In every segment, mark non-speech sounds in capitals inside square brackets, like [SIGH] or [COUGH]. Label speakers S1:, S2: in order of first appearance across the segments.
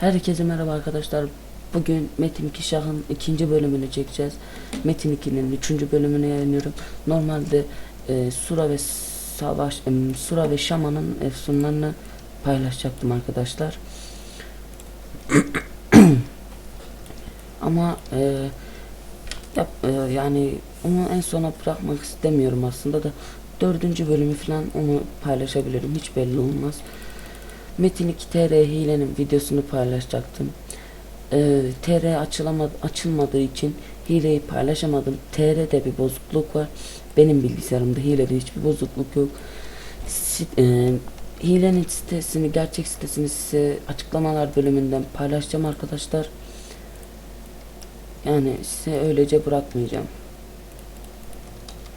S1: Herkese merhaba arkadaşlar. Bugün Metin 2 Şah'ın ikinci bölümünü çekeceğiz. Metin 2'nin üçüncü bölümünü yayınlıyorum. Normalde e, Sura ve Savaş, em, Sura ve Şaman'ın efsunlarını paylaşacaktım arkadaşlar. [CLEARS THROAT] Ama e, yap, e, yani onu en sona bırakmak istemiyorum aslında da dördüncü bölümü falan onu paylaşabilirim. Hiç belli olmaz. Metin 2 TR hilenin videosunu paylaşacaktım. Ee, TR açılamadı, açılmadığı için hileyi paylaşamadım. TR'de bir bozukluk var. Benim bilgisayarımda hilede hiçbir bozukluk yok. Sit, e, hilenin sitesini, gerçek sitesini size açıklamalar bölümünden paylaşacağım arkadaşlar. Yani size öylece bırakmayacağım.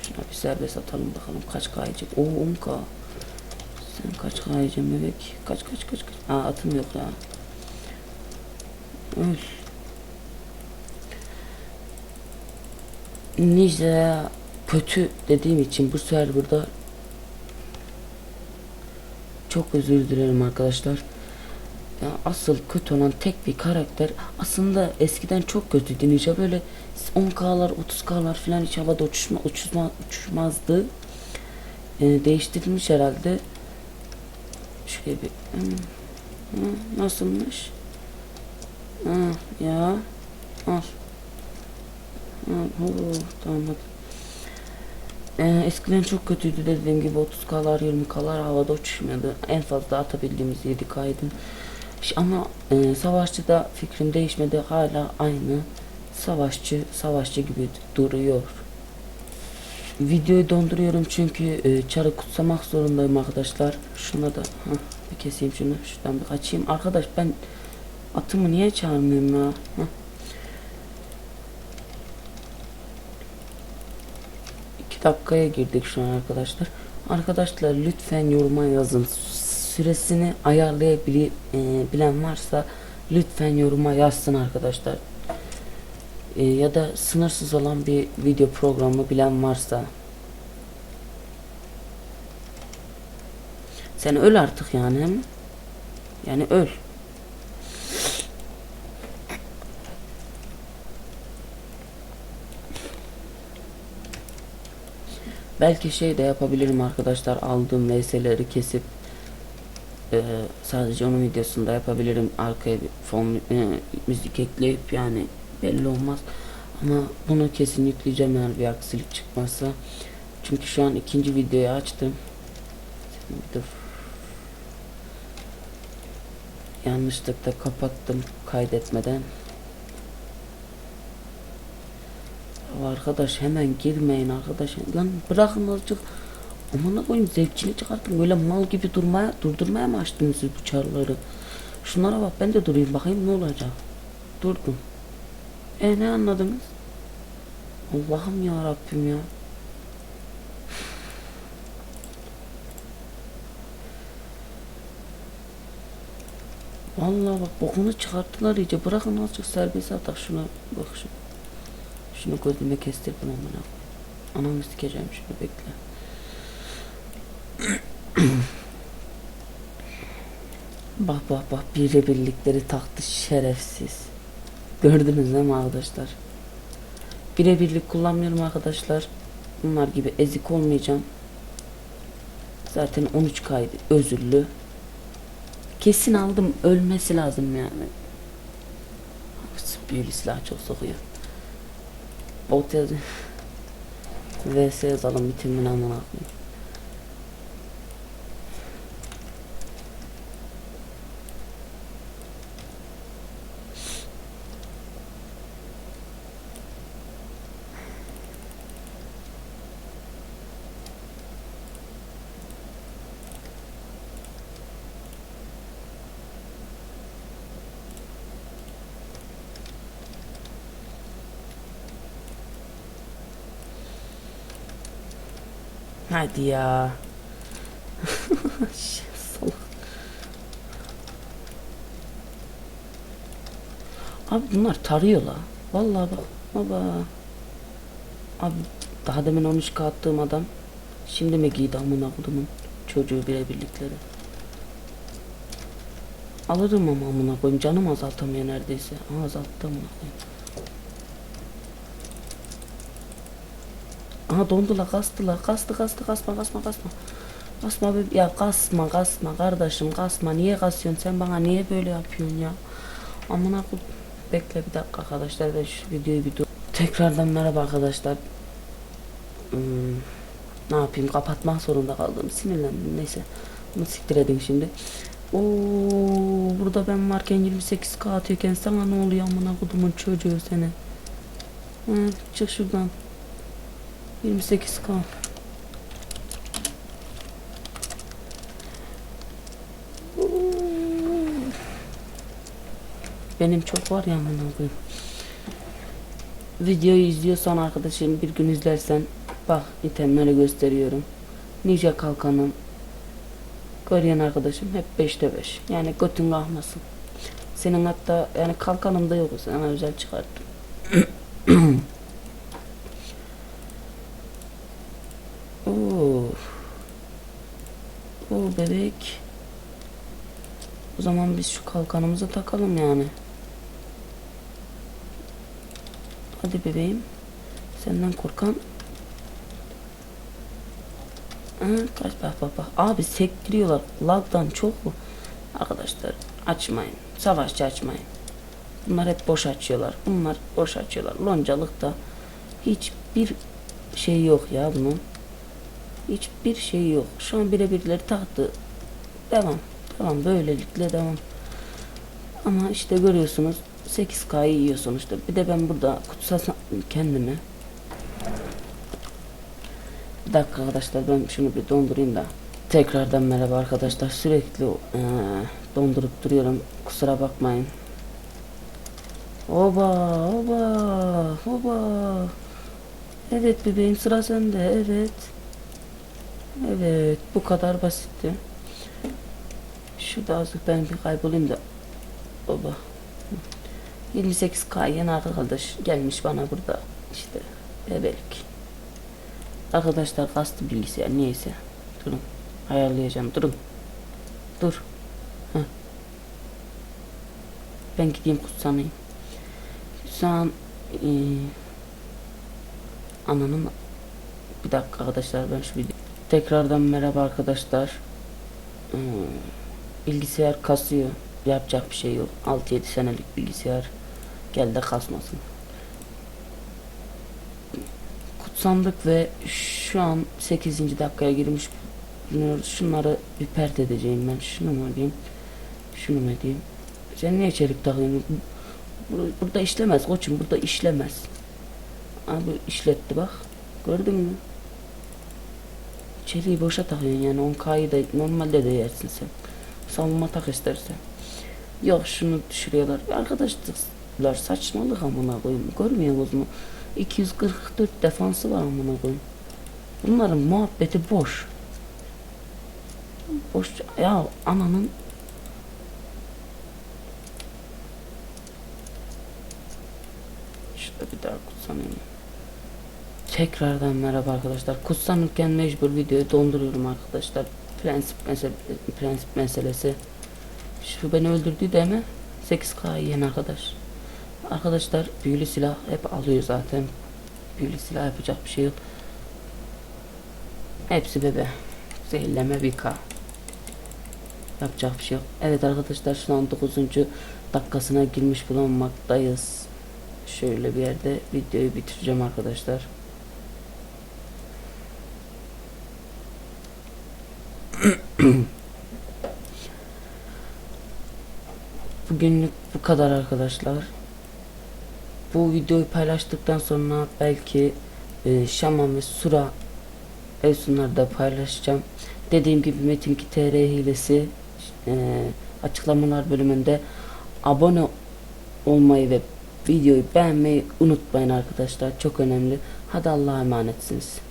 S1: Şuna bir serbest atalım bakalım kaç kayacak. Oo 10k. Sen kaç kayacağım bebek? Kaç kaç kaç kaç. Aa atım yok ya. Öl. Nice kötü dediğim için bu serverda çok özür dilerim arkadaşlar. Ya asıl kötü olan tek bir karakter aslında eskiden çok kötüydü Ninja böyle 10k'lar 30k'lar falan hiç havada uçuşma, uçuşma, uçuşmazdı. Ee, değiştirilmiş herhalde. Şöyle nasılmış? Ha, ya al. Ha, hu, tamam. Ee, eskiden çok kötüydü dediğim gibi 30k'lar 20k'lar havada uçuşmuyordu. En fazla atabildiğimiz 7k'ydı. Ş- Ama e, savaşçıda fikrim değişmedi. Hala aynı savaşçı savaşçı gibi duruyor. Videoyu donduruyorum çünkü e, çarı kutsamak zorundayım arkadaşlar. Şuna da hah, bir keseyim şunu. Şuradan bir kaçayım. Arkadaş ben atımı niye çağırmıyorum ya? Hah. İki dakikaya girdik şu an arkadaşlar. Arkadaşlar lütfen yoruma yazın. Süresini ayarlayabilen varsa lütfen yoruma yazsın arkadaşlar. E, ya da sınırsız olan bir video programı bilen varsa. Sen öl artık yani yani öl. Belki şey de yapabilirim arkadaşlar aldığım VS'leri kesip e, sadece onun videosunda yapabilirim. Arkaya bir fon e, müzik ekleyip yani belli olmaz. Ama bunu kesin yükleyeceğim eğer bir aksilik çıkmazsa. Çünkü şu an ikinci videoyu açtım. Dur. yanlışlıkla kapattım kaydetmeden. Arkadaş hemen girmeyin arkadaş. Lan bırakın azıcık. Amına koyayım zevkini çıkartın. Böyle mal gibi durmaya durdurmaya mı açtınız siz bu çarları? Şunlara bak ben de durayım bakayım ne olacak. Durdum e ne anladınız? Allah'ım ya Rabbim ya. Vallahi bak bokunu çıkarttılar iyice. Bırakın azıcık serbest atak şuna. Bak şu. Şunu gözüme kestirdim amına. Anamı sikeceğim şunu bekle. bak bak bak bire birlikleri taktı şerefsiz. Gördünüz değil mi arkadaşlar? Birebirlik kullanmıyorum arkadaşlar. Bunlar gibi ezik olmayacağım. Zaten 13 kaydı özürlü. Kesin aldım ölmesi lazım yani. Büyülü silah çok sokuyor. Bot yazı. [LAUGHS] VS yazalım bitirmin amına Hadi ya. Salak. [LAUGHS] Abi bunlar tarıyor la. Vallahi bak. Baba. Abi daha demin 13 attığım adam şimdi mi giydi amına kodumun çocuğu birebirlikleri. Alırım ama amına koyayım. Canım azaltamıyor neredeyse. Aa, azalttı amına koyayım. Aha dondu la kastı kastı kasma kasma kasma. Kasma be ya kasma kasma kardeşim kasma niye kasıyorsun sen bana niye böyle yapıyorsun ya. Amına koy. Bekle bir dakika arkadaşlar ben şu videoyu bir dur. Tekrardan merhaba arkadaşlar. Hmm, ne yapayım kapatmak zorunda kaldım sinirlendim neyse. Bunu siktir edin şimdi. Oo burada ben varken 28k atıyorken sana ne oluyor amına kodumun çocuğu seni. Hı, çık şuradan. 28k. Benim çok var ya koyayım. Videoyu izliyorsan arkadaşım bir gün izlersen bak itemleri gösteriyorum. Ninja kalkanım. Görüyen arkadaşım hep 5'te 5. Yani götün kalmasın. Senin hatta yani kalkanım da yok sana özel çıkarttım. [CLEARS THROAT] Oo. Bebek. O zaman biz şu kalkanımızı takalım yani. Hadi bebeğim. Senden korkan. Ha, kaç bak bak bak. Abi sektiriyorlar. Lagdan çok mu? Arkadaşlar açmayın. Savaşçı açmayın. Bunlar hep boş açıyorlar. Bunlar boş açıyorlar. Loncalıkta hiçbir şey yok ya bunun. Hiçbir şey yok. Şu an birebirleri taktı. Devam. Devam. Böylelikle devam. Ama işte görüyorsunuz 8K'yı yiyor sonuçta. Bir de ben burada kutsal kendimi. Bir dakika arkadaşlar ben şunu bir dondurayım da. Tekrardan merhaba arkadaşlar. Sürekli eee, dondurup duruyorum. Kusura bakmayın. Oba oba oba. Evet bebeğim sıra sende. Evet. Evet bu kadar basitti. Şurada azıcık ben bir kaybolayım da. Oba. 28K yeni arkadaş gelmiş bana burada işte bebelik. Arkadaşlar kastı bilgisayar niyeyse. Durun. Ayarlayacağım. Durun. Dur. Heh. Ben gideyim kutsanayım. Şu an eee, ananın bir dakika arkadaşlar ben şu video tekrardan merhaba arkadaşlar. Hmm, bilgisayar kasıyor. Yapacak bir şey yok. 6-7 senelik bilgisayar gel de kasmasın. Kutsandık ve şu an 8. dakikaya girmiş bulunuyoruz. Şunları bir pert edeceğim ben. Şunu mu edeyim? Şunu mu edeyim? Sen niye çelik takıyorsun? Bur- Burada işlemez koçum. Burada işlemez. Abi işletti bak. Gördün mü? Çeliği boşa takıyorsun yani 10K'yı da normalde de yersin sen. Savunma tak istersen. Yok şunu düşürüyorlar. Arkadaşlar saçmalık amına koyayım. Görmüyor musunuz mu? 244 defansı var amına koyayım. Bunların muhabbeti boş. Boş ya ananın Şurada bir daha kutsanayım. Tekrardan merhaba arkadaşlar. Kutsanırken mecbur videoyu donduruyorum arkadaşlar. Prensip mesele prensip meselesi. Şu beni öldürdü mi? 8K yiyen arkadaş. Arkadaşlar büyülü silah hep alıyor zaten. Büyülü silah yapacak bir şey yok. Hepsi bebe. Zehirleme K. Yapacak bir şey yok. Evet arkadaşlar şu an 9. dakikasına girmiş bulunmaktayız. Şöyle bir yerde videoyu bitireceğim arkadaşlar. Bugünlük bu kadar arkadaşlar. Bu videoyu paylaştıktan sonra belki e, Şaman ve Sura Evsunları da paylaşacağım. Dediğim gibi Metin 2 TR hilesi e, açıklamalar bölümünde abone olmayı ve videoyu beğenmeyi unutmayın arkadaşlar. Çok önemli. Hadi Allah'a emanetsiniz.